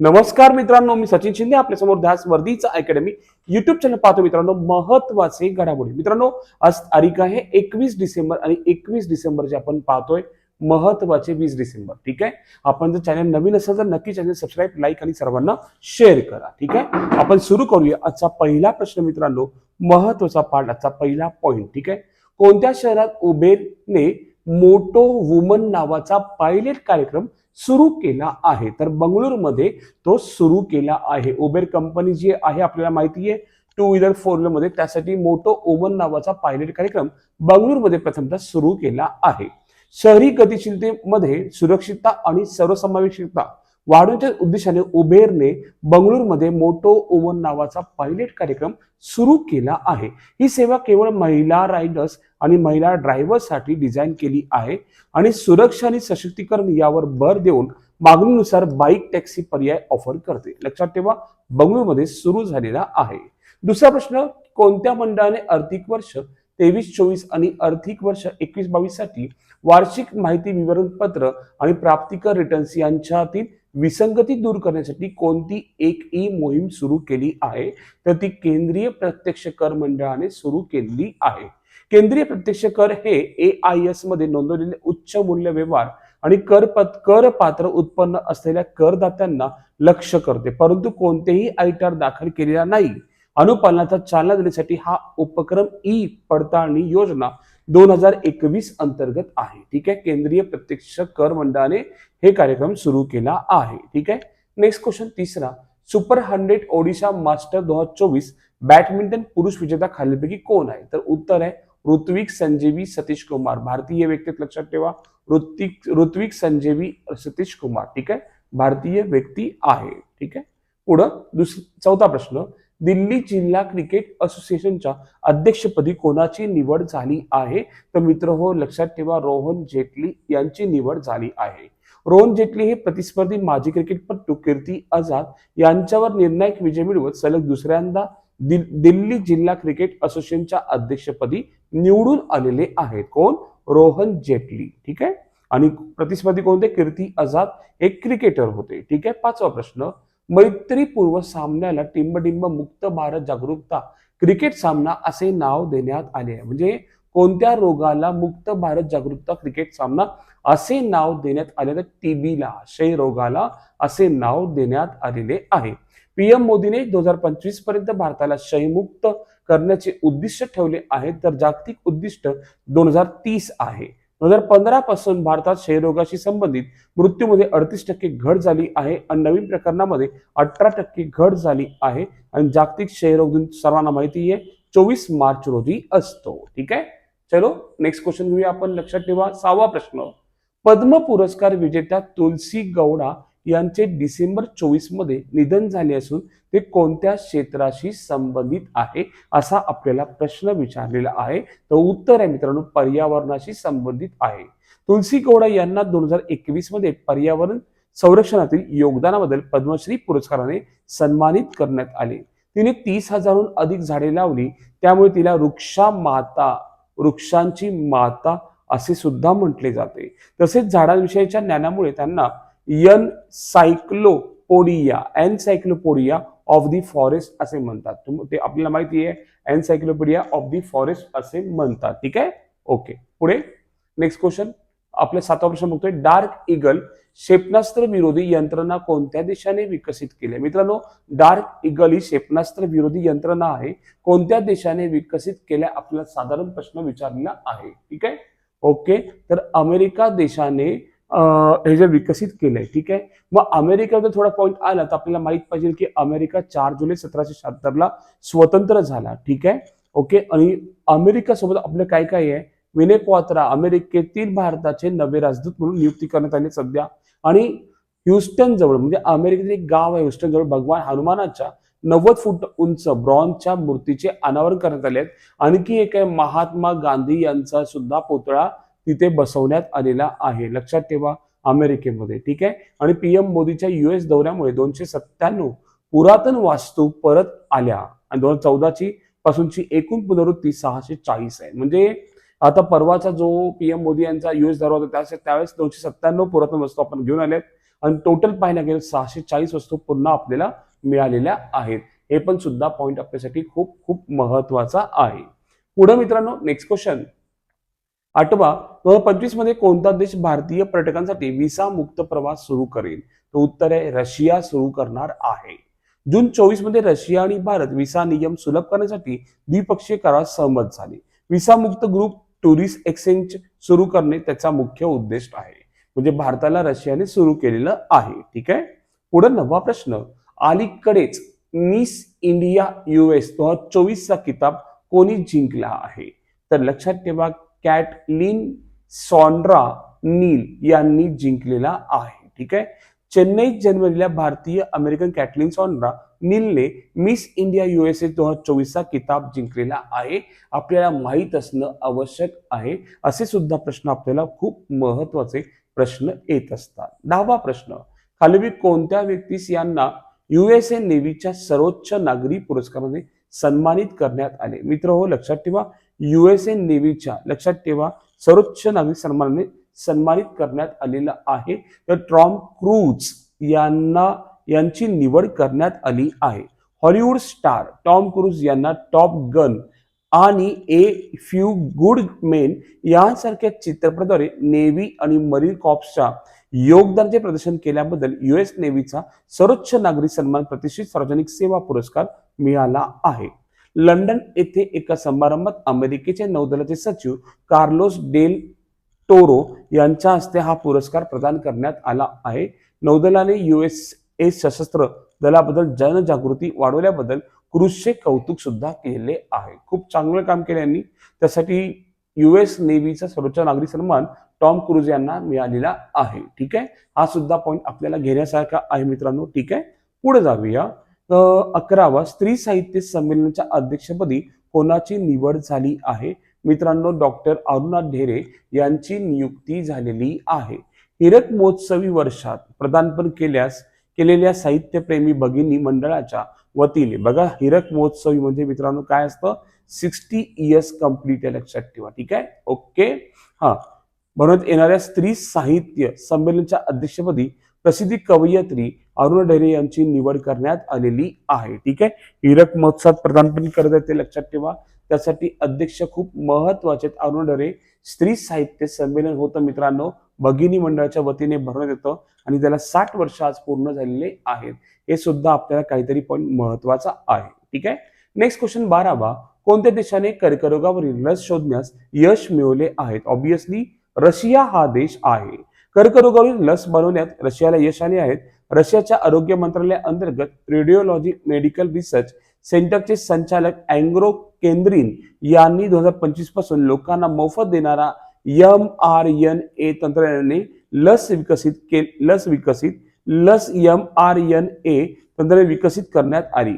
नमस्कार मित्रांनो मी सचिन शिंदे आपल्यासमोर ध्यास वर्दीचा अकॅडमी युट्यूब चॅनल पाहतो मित्रांनो महत्त्वाचे घडामोडी. मित्रांनो आज तारीख आहे एकवीस डिसेंबर आणि एकवीस डिसेंबर जे आपण पाहतोय महत्त्वाचे वीस डिसेंबर. ठीक आहे? आपण जर चॅनल नवीन असेल तर नक्की चॅनल सबस्क्राईब लाईक आणि सर्वांना शेअर करा. ठीक आहे? आपण सुरू करूया आजचा पहिला प्रश्न मित्रांनो महत्त्वाचा पाठ आजचा पहिला पॉइंट ठीक आहे? कोणत्या शहरात उबेरने मोटो वुमन नावाचा पायलट कार्यक्रम सुरू केला आहे. तर बंगळुरूमध्ये तो सुरू केला आहे. उबेर कंपनी जी आहे आपल्याला माहिती आहे टू व्हीलर फोर व्हीलरमध्ये त्यासाठी मोटो ओमन नावाचा पायलट कार्यक्रम बंगळुरूमध्ये प्रथमतः सुरू केला आहे. शहरी गतिशीलतेमध्ये सुरक्षितता आणि सर्वसमावेशकता वाढवण्याच्या उद्देशाने उबेरने बंगळुरूमध्ये मोटो ओवन नावाचा पायलट कार्यक्रम सुरू केला आहे. ही सेवा केवळ महिला रायडर्स आणि महिला ड्रायव्हर्ससाठी डिझाईन केली आहे आणि सुरक्षा आणि सशक्तीकरण यावर भर देऊन मागणीनुसार बाईक टॅक्सी पर्याय ऑफर करते. लक्षात ठेवा बंगळुरूमध्ये सुरू झालेला आहे. दुसरा प्रश्न कोणत्या मंडळाने आर्थिक वर्ष तेवीस चोवीस आणि आर्थिक वर्ष एकवीस बावीससाठी वार्षिक माहिती विवरणपत्र आणि प्राप्तिकर रिटर्न्स यांच्यातील विसंगती दूर करण्यासाठी कोणती एक ई मोहीम सुरू केली आहे? तर ती केंद्रीय प्रत्यक्ष कर मंडळाने सुरू केलेली आहे. केंद्रीय प्रत्यक्ष कर हे ए आय एसमध्ये नोंदवलेले उच्च मूल्य व्यवहार आणि कर कर करपात्र उत्पन्न असलेल्या करदात्यांना लक्ष करते. परंतु कोणतेही आयटार दाखल केलेला नाही. अनुपालनाचा चालना देण्यासाठी हा उपक्रम ई पडताळणी योजना दोन हजार एकवीस अंतर्गत आहे. ठीक आहे? केंद्रीय प्रत्यक्ष कर मंडळाने हे कार्यक्रम सुरू केला आहे. ठीक आहे? नेक्स्ट क्वेश्चन तिसरा. सुपर हंड्रेड ओडिशा मास्टर दोन हजार चोवीस बॅडमिंटन पुरुष विजेता खालीलपैकी कोण आहे? तर उत्तर आहे ऋत्विक संजीवी सतीश कुमार. भारतीय व्यक्तीत लक्षात ठेवा. ऋत्विक ऋत्विक संजीवी सतीश कुमार. ठीक आहे? भारतीय व्यक्ती आहे. ठीक आहे? पुढं दुसरा चौथा प्रश्न. दिल्ली जिल्हा क्रिकेट असोसिएशनच्या अध्यक्षपदी कोणाची निवड झाली आहे? तर मित्र हो लक्षात ठेवा रोहन जेटली यांची निवड झाली आहे. रोहन जेटली हे प्रतिस्पर्धी माजी क्रिकेटपटू कीर्ती आझाद यांच्यावर निर्णायक विजय मिळवत सलग दुसऱ्यांदा दिल- दिल्ली जिल्हा क्रिकेट असोसिएशनच्या अध्यक्षपदी निवडून आलेले आहेत. कोण? रोहन जेटली. ठीक आहे? आणि प्रतिस्पर्धी कोणते? कीर्ती आझाद एक क्रिकेटर होते. ठीक आहे? पाचवा प्रश्न. मैत्रीपूर्व सामन्याला टिंबडिंब मुक्त भारत जागरूकता क्रिकेट सामना असे नाव देण्यात आले आहे. म्हणजे कोणत्या रोगाला मुक्त भारत जागरूकता क्रिकेट सामना असे नाव देण्यात आले तर टीबीला क्षय रोगाला असे नाव देण्यात आलेले आहे. पीएम मोदीने दोन हजार पंचवीसपर्यंत भारताला क्षयमुक्त करण्याचे उद्दिष्ट ठेवले आहे तर जागतिक उद्दिष्ट दोन हजार तीस आहे. दोन हजार पंधरा पासून भारतात क्षयरोगाशी संबंधित मृत्यूमध्ये अडतीस टक्के घट झाली आहे आणि नवीन प्रकरणामध्ये अठरा टक्के घट झाली आहे. आणि जागतिक क्षयरोग दिन सर्वांना माहिती आहे. चोवीस मार्च रोजी असतो. ठीक आहे? चलो नेक्स्ट क्वेश्चन घेऊया आपण. लक्षात ठेवा. सहावा प्रश्न. पद्म पुरस्कार विजेत्या तुलसी गौडा यांचे डिसेंबर चोवीसमध्ये निधन झाले असून ते कोणत्या क्षेत्राशी संबंधित आहे असा आपल्याला प्रश्न विचारलेला आहे. तर उत्तर आहे मित्रांनो पर्यावरणाशी संबंधित आहे. तुलसी गौडा यांना दोन हजार एकवीसमध्ये पर्यावरण संरक्षणातील योगदानाबद्दल पद्मश्री पुरस्काराने सन्मानित करण्यात आले. तिने तीस हजारहून अधिक झाडे लावली. त्यामुळे तिला वृक्षा माता वृक्षांची माता असे सुद्धा म्हटले जाते. तसेच झाडांविषयीच्या ज्ञानामुळे त्यांना यन सायक्लोपोडिया एनसायक्लोपोडिया ऑफ दी फॉरेस्ट असे म्हणतात. ते आपल्याला माहिती आहे एनसायक्लोपीडिया ऑफ दी फॉरेस्ट असे म्हणतात. ठीक आहे? ओके पुढे. नेक्स्ट क्वेश्चन आपल्या सातवा प्रश्न बघतोय. डार्क इगल क्षेपणास्त्र विरोधी यंत्रणा कोणत्या देशाने विकसित केली? मित्रांनो डार्क इगल ही क्षेपणास्त्र विरोधी यंत्रणा आहे. कोणत्या देशाने विकसित केल्या? आपल्याला साधारण प्रश्न विचारलेला आहे. ठीक आहे? ओके तर अमेरिका देशाने हे जे विकसित केलंय ठीक आहे? मग अमेरिकेबद्दल थोडा पॉईंट आला तर आपल्याला माहीत पाहिजे की अमेरिका चार जुलै सतराशे शहात्तरला स्वतंत्र झाला ठीक आहे? ओके? आणि अमेरिका सोबत आपलं काय काय आहे? विनेक्वात्रा अमेरिकेतील भारताचे नवे राजदूत म्हणून नियुक्ती करण्यात आली सध्या. आणि ह्युस्टन जवळ म्हणजे अमेरिकेतील एक गाव आहे ह्युस्टन जवळ भगवान हनुमानाच्या नव्वद फूट उंच ब्रॉन्झच्या मूर्तीचे अनावरण करण्यात आले आहेत. आणखी एक आहे महात्मा गांधी यांचा सुद्धा पुतळा तिथे बसवण्यात आलेला आहे. लक्षात ठेवा अमेरिकेमध्ये. ठीक आहे? आणि पीएम मोदीच्या युएस दौऱ्यामुळे दोनशे सत्त्याण्णव पुरातन वास्तू परत आल्या. आणि दोन हजार चौदाची पासूनची एकूण पुनरुत्ती सहाशे चाळीस आहे. म्हणजे आता परवाचा जो पीएम मोदी यांचा युएस दौरा होता त्यावेळेस त्यावेळेस दोनशे सत्त्याण्णव पुरातन वस्तू आपण घेऊन आल्यात आणि टोटल पाहायला गेलं सहाशे चाळीस वस्तू पुन्हा आपल्याला मिळालेल्या आहेत. हे पण सुद्धा पॉईंट आपल्यासाठी खूप खूप महत्त्वाचा आहे. पुढे मित्रांनो नेक्स्ट क्वेश्चन आठवा दोन हजार पंचवीसमध्ये कोणता देश भारतीय पर्यटकांसाठी विसा मुक्त प्रवास सुरू करेल? तर उत्तर आहे रशिया सुरू करणार आहे. जून चोवीसमध्ये रशिया आणि भारत विसा नियम सुलभ करण्यासाठी द्विपक्षीय करार सहमत झाले. विसा मुक्त ग्रुप टुरिस्ट एक्सचेंज सुरू करणे त्याचा मुख्य उद्देश आहे. म्हणजे भारताला रशियाने सुरू केलेलं आहे. ठीक आहे? पुढे नववा प्रश्न. अलीकडेच मिस इंडिया युएस दोन हजार चोवीसचा किताब कोणी जिंकला आहे? तर लक्षात ठेवा कॅटलिन सॉन्ड्रा नील यांनी जिंकलेला आहे. ठीक आहे? चेन्नईत जन्मलेल्या भारतीय अमेरिकन कॅटलिन सॉन्ड्रा नीलने मिस इंडिया युएसए दोन हजार चोवीसचा किताब जिंकलेला आहे. आपल्याला माहीत असणं आवश्यक आहे. असे सुद्धा प्रश्न आपल्याला खूप महत्त्वाचे प्रश्न येत असतात. दहावा प्रश्न. खालील कोणत्या व्यक्तीस यांना युएसए नेव्हीच्या सर्वोच्च नागरी पुरस्काराने सन्मानित करण्यात आले? मित्र हो लक्षात ठेवा. युएसए नेव्हीच्या लक्षात ठेवा सर्वोच्च नागरी सन्मानाने सन्मानित करण्यात आलेला आहे. तर ट्रॉम क्रूज यांना यांची निवड करण्यात आली आहे. हॉलिवूड स्टार टॉम क्रूज यांना टॉप गन आणि ए फ्यू गुड मेन यांसारख्या चित्रपटाद्वारे नेव्ही आणि मरीन कॉप्सच्या योगदानाचे प्रदर्शन केल्याबद्दल युएस नेव्हीचा सर्वोच्च नागरी सन्मान प्रतिष्ठित सार्वजनिक सेवा पुरस्कार मिळाला आहे. लंडन येथे एका समारंभात अमेरिकेचे नौदलाचे सचिव कार्लोस डेल टोरो यांच्या हस्ते हा पुरस्कार प्रदान करण्यात आला आहे. नौदलाने युएस ए सशस्त्र दलाबद्दल जनजागृती वाढवल्याबद्दल क्रूजचे कौतुक सुद्धा केले आहे. खूप चांगलं काम केले यांनी. त्यासाठी युएस नेव्हीचा सर्वोच्च नागरी सन्मान टॉम क्रूज यांना मिळालेला आहे. ठीक आहे? हा सुद्धा पॉईंट आपल्याला घेण्यासारखा आहे मित्रांनो. ठीक आहे? पुढे जाऊया. तर अकरावा स्त्री साहित्य संमेलनाच्या अध्यक्षपदी कोणाची निवड झाली आहे? मित्रांनो डॉक्टर अरुणा ढेरे यांची नियुक्ती झालेली आहे. हिरक महोत्सवी वर्षात प्रदानपण केल्यास केलेल्या साहित्यप्रेमी भगिनी मंडळाच्या वतीने बघा हिरक महोत्सवी म्हणजे मित्रांनो काय असतं? सिक्स्टी इयर्स कंप्लीट आहे लक्षात ठेवा ठीक आहे? ओके? हा. म्हणून येणाऱ्या स्त्री साहित्य संमेलनच्या अध्यक्षपदी प्रसिद्धी कवयित्री अरुण ढेरे यांची निवड करण्यात आलेली आहे. ठीक आहे? हिरक महोत्सवात प्रदानपण करत आहे ते लक्षात ठेवा. त्यासाठी अध्यक्ष खूप महत्त्वाचे आहेत. अरुण ढेरे स्त्री साहित्य संमेलन होतं मित्रांनो. भगिनी मंडळाच्या वतीने भरवण्यात येतं आणि त्याला साठ वर्ष आज पूर्ण झालेले आहेत. हे सुद्धा आपल्याला काहीतरी पॉईंट महत्त्वाचा आहे. ठीक आहे? नेक्स्ट क्वेश्चन बारावा. कोणत्या देशाने कर्करोगावरील लस शोधण्यास यश मिळवले आहेत ऑब्विसली रशिया हा देश आहे. कर्करोगावरील लस बनवण्यात रशियाला यश आले आहेत रशियाच्या आरोग्य मंत्रालया अंतर्गत रेडिओलॉजी मेडिकल रिसर्च सेंटरचे संचालक अँग्रो केंद्रीन यांनी दोन हजार पंचवीसपासून लोकांना मोफत देणारा एम आर एन ए तंत्रज्ञानाने लस विकसित के लस विकसित लस एम आर एन ए तंत्रज्ञान विकसित करण्यात आली.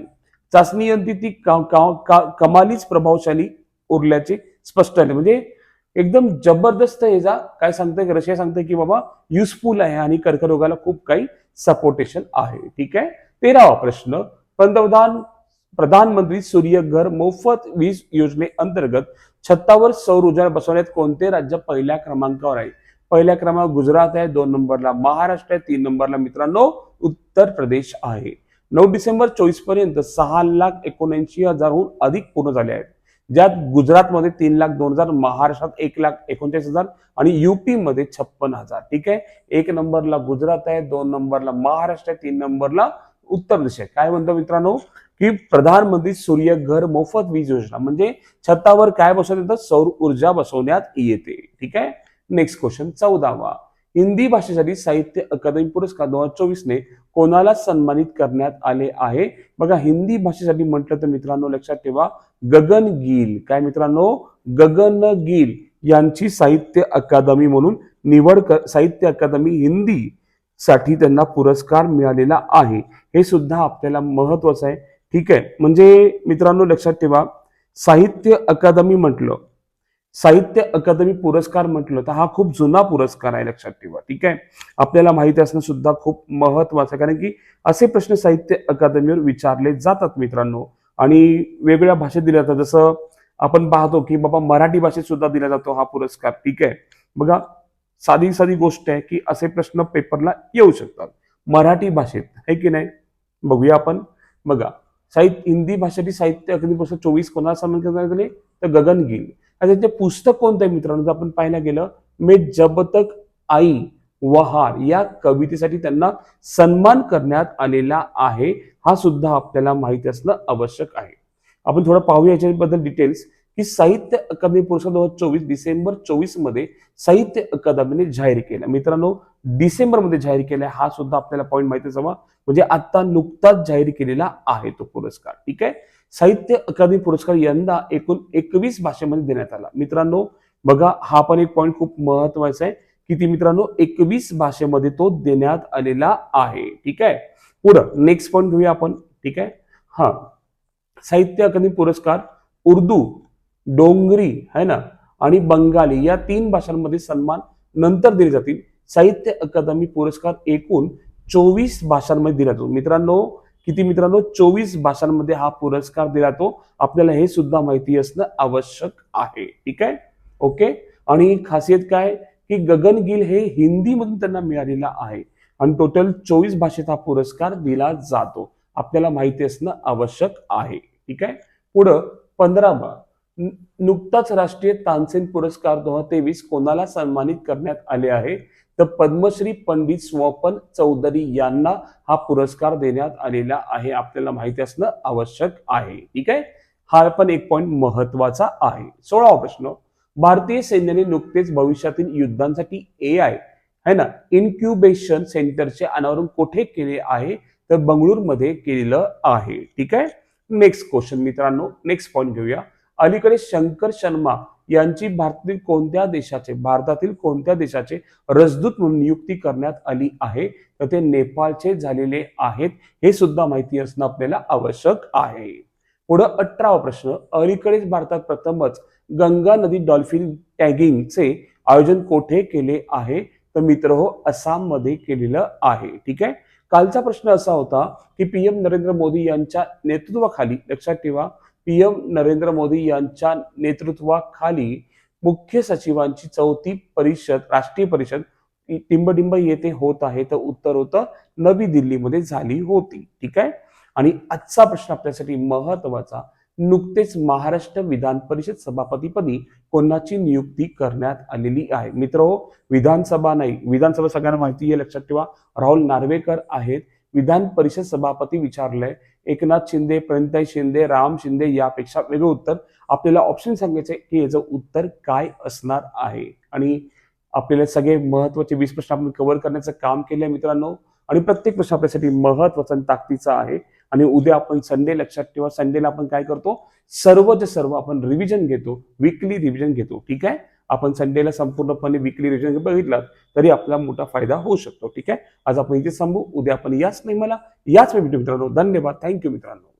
चाचणी यंत्री ती का- का- का- कमालीच प्रभावशाली उरल्याचे स्पष्ट आहे म्हणजे एकदम जबरदस्त ह्याचा काय सांगतंय? की रशिया सांगते की बाबा युजफुल आहे आणि कर्करोगाला खूप काही सपोर्टेशन आहे. ठीक आहे? तेरावा प्रश्न. पंतप्रधान प्रधानमंत्री सूर्यघर मोफत वीज योजनेअंतर्गत छतावर सौर ऊर्जा बसवण्यात कोणते राज्य पहिल्या क्रमांकावर आहे? पहिल्या क्रमांक गुजरात आहे दोन नंबरला महाराष्ट्र आहे तीन नंबरला मित्रांनो उत्तर प्रदेश आहे. नऊ डिसेंबर चोवीसपर्यंत सहा लाख एकोणऐंशी हजारहून अधिक पूर्ण झाले आहेत. ज्यात गुजरातमध्ये तीन लाख दोन हजार महाराष्ट्रात एक लाख एकोणचाळीस हजार आणि युपी मध्ये छप्पन हजार. ठीक आहे? एक नंबरला गुजरात आहे दोन नंबरला महाराष्ट्र आहे तीन नंबरला उत्तर प्रदेश आहे. काय म्हणतो मित्रांनो? की प्रधानमंत्री सूर्य घर मोफत वीज योजना म्हणजे छतावर काय बसवण्यात येतं? सौर ऊर्जा बसवण्यात येते. ठीक आहे? Next question चौदावा. हिंदी भाषेसाठी साहित्य अकादमी पुरस्कार दोन हजार चोवीसने कोणाला सन्मानित करण्यात आले आहे? बघा हिंदी भाषेसाठी म्हटलं तर मित्रांनो लक्षात ठेवा गगन गिल. काय मित्रांनो? गगन गिल यांची साहित्य अकादमी म्हणून निवड कर साहित्य अकादमी हिंदी साठी त्यांना पुरस्कार मिळालेला आहे. हे सुद्धा आपल्याला महत्वाचं आहे. ठीक आहे. म्हणजे मित्रांनो लक्षात ठेवा साहित्य अकादमी म्हटलं साहित्य अकादमी पुरस्कार म्हटलं तर हा खूप जुना पुरस्कार आहे लक्षात ठेवा ठीक आहे? आपल्याला माहिती असणं सुद्धा खूप महत्वाचं आहे कारण की असे प्रश्न साहित्य अकादमीवर विचारले जातात मित्रांनो आणि वेगवेगळ्या भाषेत दिल्या जातात. जसं आपण पाहतो की बाबा मराठी भाषेत सुद्धा दिला जातो हा पुरस्कार ठीक आहे? बघा साधी साधी गोष्ट आहे की असे प्रश्न पेपरला येऊ शकतात. मराठी भाषेत आहे की नाही? बघूया आपण. बघा साहित्य हिंदी भाषेतील साहित्य अकादमी पुरस्कार चोवीस कोणाला सन्मान करण्यात आले? तर गगन गिल आणि पुस्तक कोणतं आहे मित्रांनो? जर आपण पाहायला गेलं मे जब तक आई वहार या कवितेसाठी त्यांना सन्मान करण्यात आलेला आहे. हा सुद्धा आपल्याला माहिती असणं आवश्यक आहे. आपण थोडं पाहूया याच्याबद्दल डिटेल्स की साहित्य अकादमी पुरस्कार दोन हजार चोवीस डिसेंबर चोवीसमध्ये साहित्य अकादमीने जाहीर केला. मित्रांनो डिसेंबरमध्ये जाहीर केला हा सुद्धा आपल्याला पॉईंट माहिती हवा. म्हणजे आता नुकताच जाहीर केलेला आहे तो पुरस्कार. ठीक आहे? साहित्य अकादमी पुरस्कार यंदा एकूण एकवीस भाषेमध्ये देण्यात आला. मित्रांनो बघा हा पण एक पॉईंट खूप महत्त्वाचा आहे. किती मित्रांनो एकवीस भाषेमध्ये तो देण्यात आलेला आहे. ठीक आहे? पुढं नेक्स्ट पॉईंट घेऊया आपण. ठीक आहे? हा. साहित्य अकादमी पुरस्कार उर्दू डोंगरी है ना? आणि बंगाली या तीन भाषांमध्ये सन्मान नंतर दिले जातील. साहित्य अकादमी पुरस्कार एकूण चोवीस भाषांमध्ये दिला जातो. मित्रांनो किती मित्रांनो? चोवीस भाषांमध्ये हा पुरस्कार दिला जातो. आपल्याला हे सुद्धा माहिती असणं आवश्यक आहे. ठीक आहे? ओके? आणि खासियत काय? की गगन गिल हे हिंदीमधून त्यांना मिळालेला आहे. आणि टोटल चोवीस भाषेत हा पुरस्कार दिला जातो. आपल्याला माहिती असणं आवश्यक आहे. ठीक आहे? पुढं पंधरावा नुकताच राष्ट्रीय तानसेन पुरस्कार दोन हजार तेवीस कोणाला सन्मानित करण्यात आले आहे? तर पद्मश्री पंडित स्वपन चौधरी यांना हा पुरस्कार देण्यात आलेला आहे. आपल्याला माहिती असणं आवश्यक आहे. ठीक आहे? हा पण एक पॉइंट महत्त्वाचा आहे. सोळावा प्रश्न. भारतीय सैन्याने नुकतेच भविष्यातील युद्धांसाठी ए आय है ना इन्क्युबेशन सेंटरचे अनावरण कोठे केले आहे? तर बंगळूरमध्ये केलेलं आहे. ठीक आहे? नेक्स्ट क्वेश्चन मित्रांनो. नेक्स्ट पॉईंट घेऊया. अलीकडे शंकर शर्मा यांची भारतातील कोणत्या देशाचे भारतातील कोणत्या देशाचे राजदूत म्हणून नियुक्ती करण्यात आली आहे? तर ते नेपाळचे झालेले आहेत. हे सुद्धा माहिती असणं आपल्याला आवश्यक आहे. पुढं अठरावा प्रश्न. अलीकडेच भारतात प्रथमच गंगा नदी डॉल्फिन टॅगिंगचे आयोजन कोठे केले आहे? तर मित्र हो आसाममध्ये केलेलं आहे. ठीक आहे? कालचा प्रश्न असा होता की पीएम नरेंद्र मोदी यांच्या नेतृत्वाखाली लक्षात ठेवा पीएम नरेंद्र मोदी यांच्या नेतृत्वाखाली मुख्य सचिवांची चौथी परिषद राष्ट्रीय परिषद टिंबडिंब येथे होत आहे. तर उत्तर होतं नवी दिल्लीमध्ये झाली होती. ठीक आहे? आणि आजचा प्रश्न आपल्यासाठी महत्त्वाचा नुकतेच महाराष्ट्र विधान परिषद सभापतीपदी कोणाची नियुक्ती करण्यात आलेली आहे? मित्र हो, विधानसभा नाही. विधानसभा सगळ्यांना माहिती आहे लक्षात ठेवा. राहुल नार्वेकर आहेत. विधान परिषद सभापती विचारलंय. एकनाथ शिंदे प्रणिताई शिंदे राम शिंदे यापेक्षा वेगळं उत्तर. आपल्याला ऑप्शन सांगायचे की याचं उत्तर काय असणार आहे? आणि आपल्याला सगळे महत्त्वाचे वीस प्रश्न आपण कव्हर करण्याचं काम केलंय मित्रांनो. आणि प्रत्येक प्रश्न आपल्यासाठी महत्त्वाचा आणि ताकदीचा आहे. आणि उद्या आपण संडे लक्षात ठेवा. संडेला आपण काय करतो? सर्व जे सर्व आपण रिव्हिजन घेतो. विकली रिव्हिजन घेतो. ठीक आहे? आपण संडेला संपूर्णपणे विकली रिव्हिजन बघितलात तरी आपला मोठा फायदा होऊ शकतो. ठीक आहे? आज आपण इथे थांबू. उद्या आपण याच नाही मला याच व्हिडिओ मित्रांनो. धन्यवाद. थँक्यू मित्रांनो.